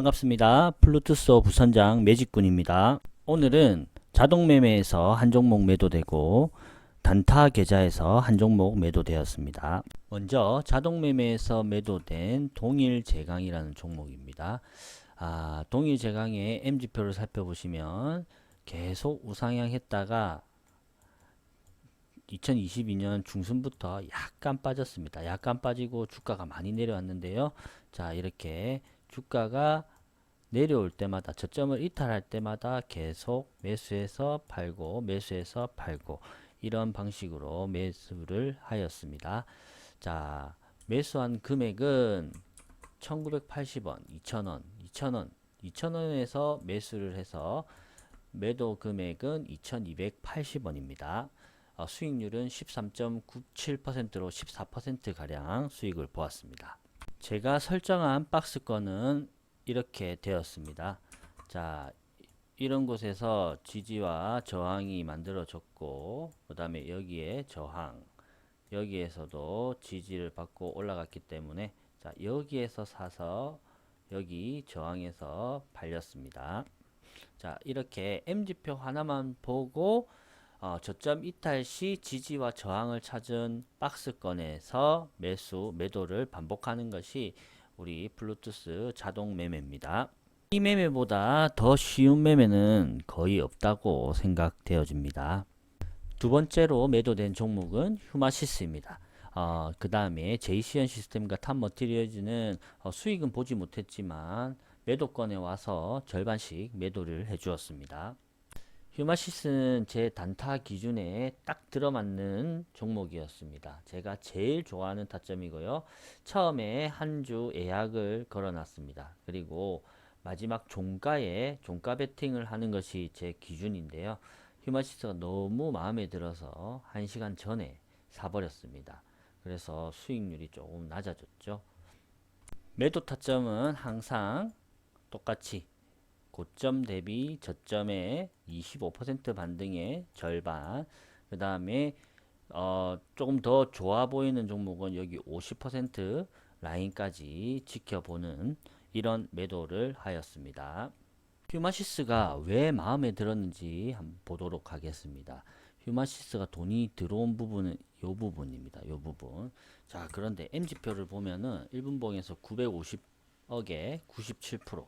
반갑습니다. 플루투스 부선장 매직군입니다. 오늘은 자동 매매에서 한 종목 매도되고 단타 계좌에서 한 종목 매도되었습니다. 먼저 자동 매매에서 매도된 동일 제강이라는 종목입니다. 아, 동일 제강의 MG표를 살펴보시면 계속 우상향 했다가 2022년 중순부터 약간 빠졌습니다. 약간 빠지고 주가가 많이 내려왔는데요. 자, 이렇게 주가가 내려올 때마다 저점을 이탈할 때마다 계속 매수해서 팔고 매수해서 팔고 이런 방식으로 매수를 하였습니다. 자, 매수한 금액은 1980원, 2000원, 2000원, 2000원에서 매수를 해서 매도 금액은 2280원입니다. 어, 수익률은 13.97%로 14%가량 수익을 보았습니다. 제가 설정한 박스권은 이렇게 되었습니다. 자, 이런 곳에서 지지와 저항이 만들어졌고, 그 다음에 여기에 저항, 여기에서도 지지를 받고 올라갔기 때문에, 자, 여기에서 사서 여기 저항에서 팔렸습니다. 자, 이렇게 M지표 하나만 보고, 어, 저점 이탈 시 지지와 저항을 찾은 박스권에서 매수, 매도를 반복하는 것이 우리 블루투스 자동 매매입니다. 이 매매보다 더 쉬운 매매는 거의 없다고 생각되어집니다. 두 번째로 매도된 종목은 휴마시스입니다. 어, 그 다음에 제이시언 시스템과 탑 머티리얼즈는 어, 수익은 보지 못했지만 매도권에 와서 절반씩 매도를 해주었습니다. 휴마시스는 제 단타 기준에 딱 들어맞는 종목이었습니다. 제가 제일 좋아하는 타점이고요. 처음에 한 주 예약을 걸어놨습니다. 그리고 마지막 종가에 종가 베팅을 하는 것이 제 기준인데요. 휴마시스가 너무 마음에 들어서 1시간 전에 사버렸습니다. 그래서 수익률이 조금 낮아졌죠. 매도 타점은 항상 똑같이 고점 대비 저점의 25% 반등의 절반 그 다음에 어, 조금 더 좋아 보이는 종목은 여기 50% 라인까지 지켜보는 이런 매도를 하였습니다. 휴마시스가 왜 마음에 들었는지 한번 보도록 하겠습니다. 휴마시스가 돈이 들어온 부분은 이 부분입니다. 이 부분. 자, 그런데 M지표를 보면은 1분봉에서 950억에 97%.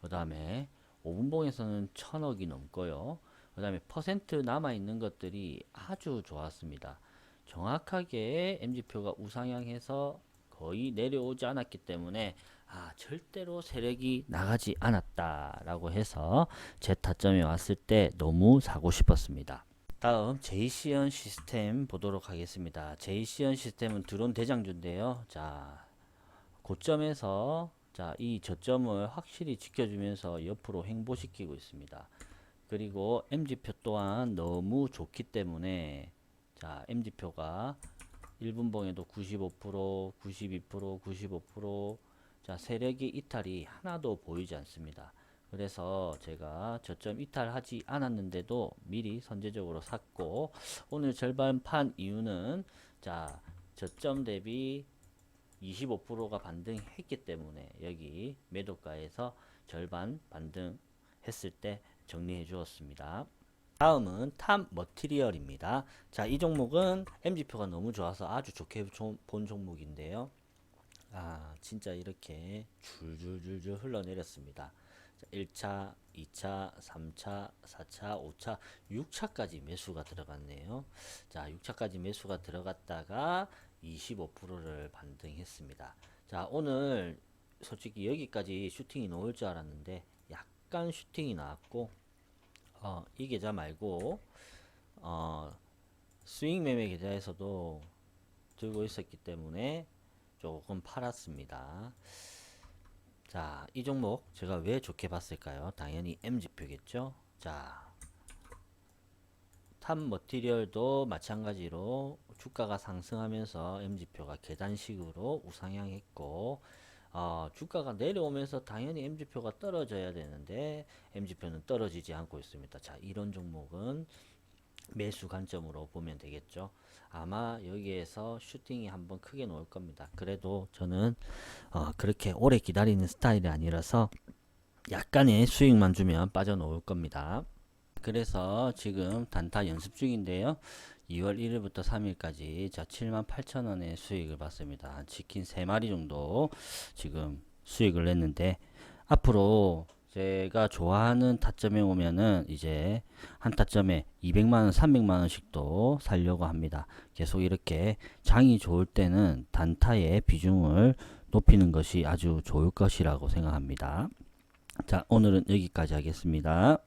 그 다음에 5분봉에서는 1000억이 넘고요. 그 다음에 퍼센트 남아있는 것들이 아주 좋았습니다. 정확하게 MG표가 우상향해서 거의 내려오지 않았기 때문에 아 절대로 세력이 나가지 않았다 라고 해서 제 타점에 왔을 때 너무 사고 싶었습니다. 다음 제이시언 시스템 보도록 하겠습니다. 제이시언 시스템은 드론 대장주인데요. 자 고점에서 자, 이 저점을 확실히 지켜주면서 옆으로 횡보시키고 있습니다. 그리고 MG표 또한 너무 좋기 때문에 자, MG표가 1분봉에도 95%, 92%, 95%, 자, 세력의 이탈이 하나도 보이지 않습니다. 그래서 제가 저점 이탈하지 않았는데도 미리 선제적으로 샀고 오늘 절반 판 이유는 자, 저점 대비 25%가 반등했기 때문에 여기 매도가에서 절반 반등했을 때 정리해 주었습니다. 다음은 탑 머티리얼입니다. 자, 이 종목은 MG표가 너무 좋아서 아주 좋게 본 종목인데요. 아, 진짜 이렇게 줄줄줄줄 흘러내렸습니다. 자, 1차, 2차, 3차, 4차, 5차, 6차까지 매수가 들어갔네요. 자, 6차까지 매수가 들어갔다가 25%를 반등했습니다. 자, 오늘 솔직히 여기까지 슈팅이 나올 줄 알았는데 약간 슈팅이 나왔고 어, 이 계좌 말고 어, 스윙 매매 계좌에서도 들고 있었기 때문에 조금 팔았습니다. 자, 이 종목 제가 왜 좋게 봤을까요? 당연히 M지표겠죠? 자, 탑 머티리얼도 마찬가지로 주가가 상승하면서 M지표가 계단식으로 우상향했고 어, 주가가 내려오면서 당연히 M지표가 떨어져야 되는데 M지표는 떨어지지 않고 있습니다. 자, 이런 종목은 매수 관점으로 보면 되겠죠. 아마 여기에서 슈팅이 한번 크게 나올 겁니다. 그래도 저는 어, 그렇게 오래 기다리는 스타일이 아니라서 약간의 수익만 주면 빠져나올 겁니다. 그래서 지금 단타 연습 중인데요. 2월 1일부터 3일까지 자 78,000원의 수익을 봤습니다. 치킨 3마리 정도 지금 수익을 냈는데 앞으로 제가 좋아하는 타점에 오면은 이제 한 타점에 200만원, 300만원씩도 살려고 합니다. 계속 이렇게 장이 좋을 때는 단타의 비중을 높이는 것이 아주 좋을 것이라고 생각합니다. 자, 오늘은 여기까지 하겠습니다.